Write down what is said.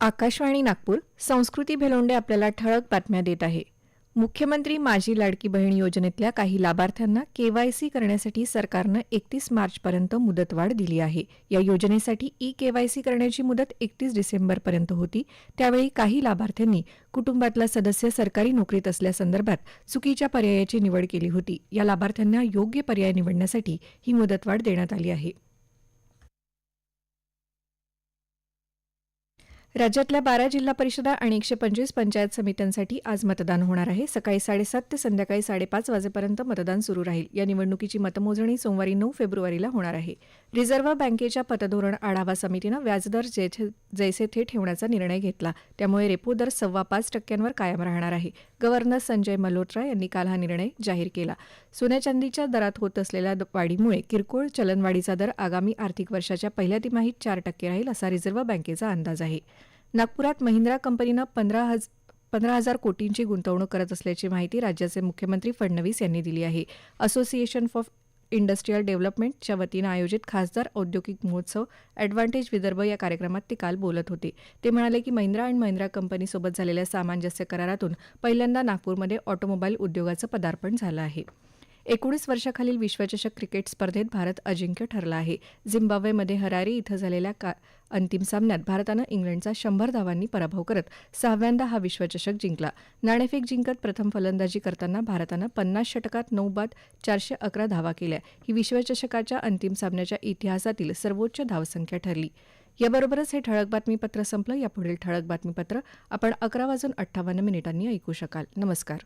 आकाशवाणी नागपूर संस्कृती भेलोंडे आपल्याला ठळक बातम्या देत आहे. मुख्यमंत्री माझी लाडकी बहीण योजनेतल्या काही लाभार्थ्यांना केवायसी करण्यासाठी सरकारनं एकतीस मार्चपर्यंत मुदतवाढ दिली आहे. या योजनेसाठी ई केवायसी करण्याची मुदत एकतीस डिसेंबरपर्यंत होती. त्यावेळी काही लाभार्थ्यांनी कुटुंबातला सदस्य सरकारी नोकरीत असल्यासंदर्भात चुकीच्या पर्यायाची निवड केली होती. या लाभार्थ्यांना योग्य पर्याय निवडण्यासाठी ही मुदतवाढ देण्यात आली आहे. राज्यातल्या बारा जिल्हा परिषदा आणि एकशे पंचवीस पंचायत समित्यांसाठी आज मतदान होणार आहे. सकाळी साडेसात ते संध्याकाळी साडेपाच वाजेपर्यंत मतदान सुरू राहील. या निवडणुकीची मतमोजणी सोमवारी नऊ फेब्रुवारीला होणार आहे. रिझर्व्ह बँकेच्या पतधोरण आढावा समितीनं व्याजदर जेथे जैसे थे ठेवण्याचा निर्णय घेतला. त्यामुळे रेपो दर सव्वा पाच टक्क्यांवर कायम राहणार आहे. गव्हर्नर संजय मल्होत्रा यांनी काल हा निर्णय जाहीर केला. सोन्या चांदीच्या दरात होत असलेल्या वाढीमुळे किरकोळ चलनवाढीचा दर आगामी आर्थिक वर्षाच्या पहिल्या तिमाहीत चार टक्के राहील असा रिझर्व्ह बँकेचा अंदाज आहे. नागपुरात महिंद्रा कंपनीनं पंधरा हज पंधरा हजार कोटींची गुंतवणूक करत असल्याची माहिती राज्याचे मुख्यमंत्री फडणवीस यांनी दिली आहे. असोसिएशन फॉर इंडस्ट्रीयल डेव्हलपमेंटच्या वतीनं आयोजित खासदार औद्योगिक महोत्सव ॲडव्हान्टेज विदर्भ या कार्यक्रमात ते काल बोलत होते. ते म्हणाले की महिंद्रा अँड महिंद्रा कंपनीसोबत झालेल्या सामंजस्य करारातून पहिल्यांदा नागपूरमध्ये ऑटोमोबाईल उद्योगाचं पदार्पण झालं आहे. एकोणीस वर्षाखालील विश्वचषक क्रिकेट स्पर्धेत भारत अजिंक्य ठरला आहे. झिम्बाब्वेमध्ये हरारी इथं झालेल्या का अंतिम सामन्यात भारतानं इंग्लंडचा शंभर धावांनी पराभव करत सहाव्यांदा हा विश्वचषक जिंकला. नाणेफेक जिंकत प्रथम फलंदाजी करताना भारतानं पन्नास षटकात नऊ बाद चारशे अकरा धावा केल्या. ही विश्वचषकाच्या अंतिम सामन्याच्या इतिहासातील सर्वोच्च धावसंख्या ठरली. याबरोबरच हे ठळक बातमीपत्र संपलं. यापुढील ठळक बातमीपत्र आपण अकरा वाजून अठ्ठावन्न मिनिटांनी ऐकू शकाल. नमस्कार.